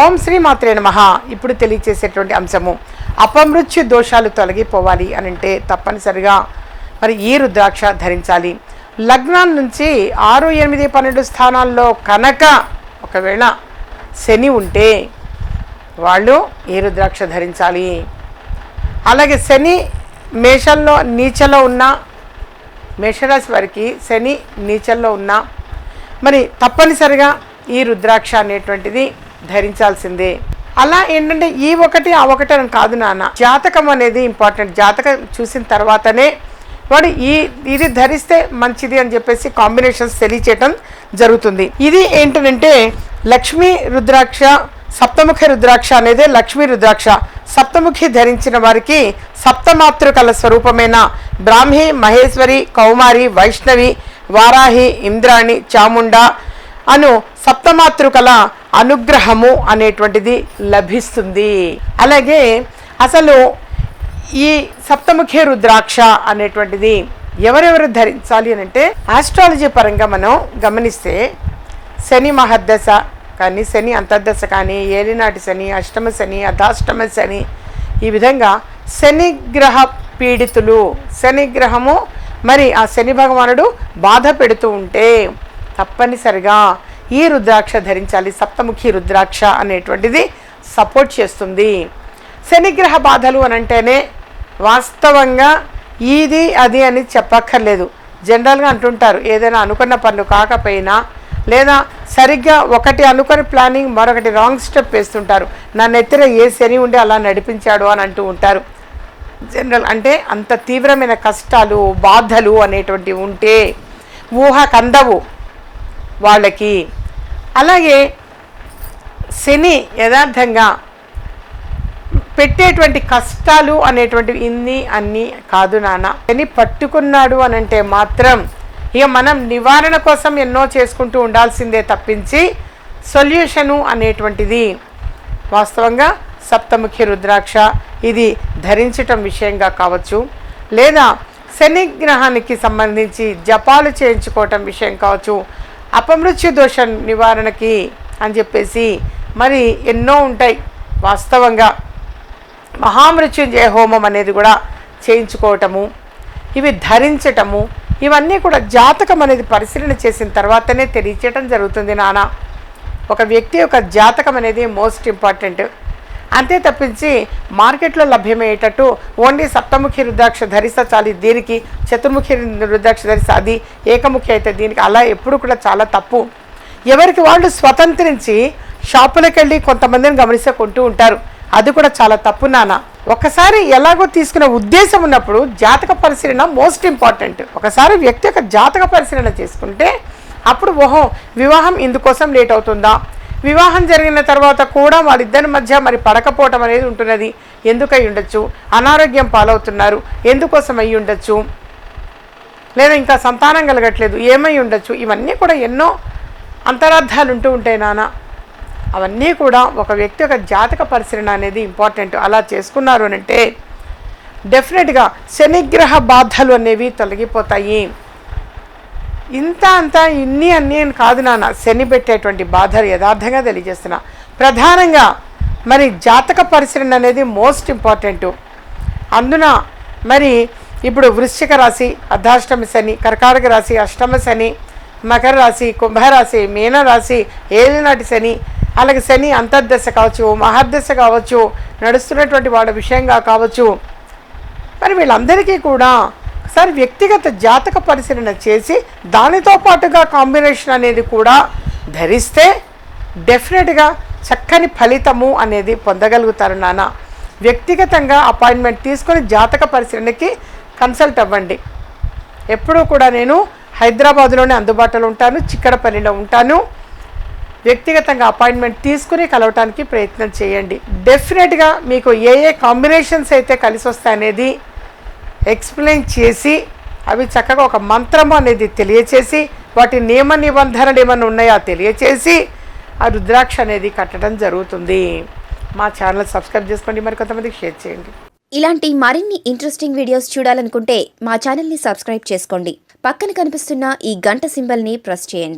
ఓం శ్రీ మాత్రే నమః. ఇప్పుడు తెలియచేసేటువంటి అంశము అపమృత్యు దోషాలు తొలగిపోవాలి అని అంటే తప్పనిసరిగా మరి ఈ రుద్రాక్ష ధరించాలి. లగ్నం నుంచి ఆరు ఎనిమిది పన్నెండు స్థానాల్లో కనుక ఒకవేళ శని ఉంటే వాళ్ళు ఈ రుద్రాక్ష ధరించాలి. అలాగే శని మేషంలో నీచలో ఉన్న మేషరాశి వారికి శని నీచల్లో ఉన్న మరి తప్పనిసరిగా ఈ రుద్రాక్ష అనేటువంటిది ధరించాల్సిందే. అలా ఏంటంటే ఈ ఒకటి ఆ ఒకటి అని కాదు నాన్న. జాతకం అనేది ఇంపార్టెంట్ జాతకం చూసిన తర్వాతనే వాడు ఈ ఇది ధరిస్తే మంచిది అని చెప్పేసి కాంబినేషన్స్ తెలియచేయటం జరుగుతుంది. ఇది ఏంటంటే లక్ష్మీ రుద్రాక్ష సప్తముఖ రుద్రాక్ష అనేది లక్ష్మీ రుద్రాక్ష. సప్తముఖి ధరించిన వారికి సప్తమాతృకల స్వరూపమైన? బ్రాహ్మి మహేశ్వరి కౌమారి వైష్ణవి వారాహి ఇంద్రాణి చాముండ అను సప్తమాతృకల అనుగ్రహము అనేటువంటిది లభిస్తుంది. అలాగే అసలు ఈ సప్తముఖి రుద్రాక్ష అనేటువంటిది ఎవరెవరు ధరించాలి అని అంటే ఆస్ట్రాలజీ పరంగా మనం గమనిస్తే శని మహర్దశ కానీ శని అంతర్దశ కానీ ఏలినాటి శని అష్టమ శని అధాష్టమ శని ఈ విధంగా శనిగ్రహ పీడితులు శనిగ్రహము మరి ఆ శని భగవానుడు బాధ పెడుతూ ఉంటే తప్పనిసరిగా ఈ రుద్రాక్ష ధరించాలి సప్తముఖి రుద్రాక్ష అనేటువంటిది సపోర్ట్ చేస్తుంది. శనిగ్రహ బాధలు అని అంటేనే వాస్తవంగా ఇది అది అని చెప్పక్కర్లేదు. జనరల్గా అంటుంటారు ఏదైనా అనుకున్న పనులు కాకపోయినా లేదా సరిగ్గా ఒకటి అనుకుని ప్లానింగ్ మరొకటి రాంగ్ స్టెప్ వేస్తుంటారు. నా నెత్తిన ఏ శని ఉండి అలా నడిపించాడు అని అంటూ ఉంటారు. జనరల్ అంటే అంత తీవ్రమైన కష్టాలు బాధలు అనేటువంటివి ఉంటే ఊహ కందవు వాళ్ళకి. అలాగే శని యథార్థంగా పెట్టేటువంటి కష్టాలు అనేటువంటివి ఇన్ని అన్నీ కాదు నాన్న. శని పట్టుకున్నాడు అని అంటే మాత్రం ఇక మనం నివారణ కోసం ఎన్నో చేసుకుంటూ ఉండాల్సిందే తప్పించి సొల్యూషను అనేటువంటిది. వాస్తవంగా సప్తముఖి రుద్రాక్ష ఇది ధరించటం విషయంగా కావచ్చు. లేదా శని గ్రహానికి సంబంధించి జపాలు చేయించుకోవటం విషయం కావచ్చు. అపమృత్యు దోష నివారణకి అని చెప్పేసి మరి ఎన్నో ఉంటాయి. వాస్తవంగా మహామృత్యుంజయ హోమం అనేది కూడా చేయించుకోవటము ఇవి ధరించటము ఇవన్నీ కూడా జాతకం అనేది పరిశీలన చేసిన తర్వాతనే తెలియచేయటం జరుగుతుంది నాన్న ఒక వ్యక్తి యొక్క జాతకం అనేది మోస్ట్ ఇంపార్టెంట్. అంతే తప్పించి మార్కెట్లో లభ్యమయ్యేటట్టు ఓన్లీ సప్తముఖి రుద్రాక్ష ధరిస్తా చాలు. దీనికి చతుర్ముఖి రుద్రాక్ష ధరిస్తా అది ఏకముఖి అయితే దీనికి అలా ఎప్పుడు కూడా చాలా తప్పు. ఎవరికి వాళ్ళు స్వతంత్రించి షాపులకు వెళ్ళి కొంతమందిని గమనిస్తే కొంటూ ఉంటారు. అది కూడా చాలా తప్పు నాన్న. ఒకసారి ఎలాగో తీసుకునే ఉద్దేశం ఉన్నప్పుడు జాతక పరిశీలన మోస్ట్ ఇంపార్టెంట్. ఒకసారి వ్యక్తి యొక్క జాతక పరిశీలన చేసుకుంటే అప్పుడు ఓహో వివాహం ఇందుకోసం లేట్ అవుతుందా? వివాహం జరిగిన తర్వాత కూడా వాళ్ళిద్దరి మధ్య మరి పడకపోవటం అనేది ఉంటున్నది. ఎందుకై ఉండొచ్చు? అనారోగ్యం పాలవుతున్నారు. ఎందుకోసం అయి ఉండొచ్చు? లేదా ఇంకా సంతానం కలగట్లేదు. ఏమై ఉండొచ్చు? ఇవన్నీ కూడా ఎన్నో అంతరార్థాలు ఉంటూ ఉంటాయి నాన్న. అవన్నీ కూడా ఒక వ్యక్తి యొక్క జాతక పరిశీలన అనేది ఇంపార్టెంట్. అలా చేసుకున్నారు అని అంటే డెఫినెట్గా శనిగ్రహ బాధలు అనేవి తొలగిపోతాయి. ఇంత అంతా ఇన్ని అన్ని అని కాదు నాన్న. శని పెట్టేటువంటి బాధలు యథార్థంగా తెలియజేస్తున్నా. ప్రధానంగా మరి జాతక పరిశీలన అనేది మోస్ట్ ఇంపార్టెంట్. అందున మరి ఇప్పుడు వృశ్చిక రాశి అర్ధాష్టమి శని కర్కాటక రాశి అష్టమ శని మకర రాశి కుంభరాశి మీనరాశి ఏలినాటి శని అలాగే శని అంతర్దశ కావచ్చు మహర్దశ కావచ్చు నడుస్తున్నటువంటి వాళ్ళ విషయంగా కావచ్చు. మరి వీళ్ళందరికీ కూడా ఒకసారి వ్యక్తిగత జాతక పరిశీలన చేసి దానితో పాటుగా కాంబినేషన్ అనేది కూడా ధరిస్తే డెఫినెట్గా చక్కని ఫలితము అనేది పొందగలుగుతారు నాన్న. వ్యక్తిగతంగా అపాయింట్మెంట్ తీసుకొని జాతక పరిశీలనకి కన్సల్ట్ అవ్వండి. ఎప్పుడూ కూడా నేను హైదరాబాద్లోనే అందుబాటులో ఉంటాను చిక్కడపల్లిలో ఉంటాను. వ్యక్తిగతంగా అపాయింట్మెంట్ తీసుకుని కలవటానికి ప్రయత్నం చేయండి. డెఫినెట్గా మీకు ఏ ఏ కాంబినేషన్స్ అయితే కలిసి వస్తాయనేది ఎక్స్ప్లెయిన్ చేసి అవి చక్కగా ఒక మంత్రము అనేది తెలియచేసి వాటి నియమ నిబంధనలు ఏమైనా ఉన్నాయో తెలియచేసి ఆ రుద్రాక్ష అనేది కట్టడం జరుగుతుంది. మా ఛానల్ సబ్స్క్రైబ్ చేసుకోండి మరి కొంతమందికి షేర్ చేయండి. ఇలాంటి మరిన్ని ఇంట్రెస్టింగ్ వీడియోస్ చూడాలనుకుంటే మా ఛానల్ని సబ్స్క్రైబ్ చేసుకోండి. పక్కన కనిపిస్తున్న ఈ గంట సింబల్ని ప్రెస్ చేయండి.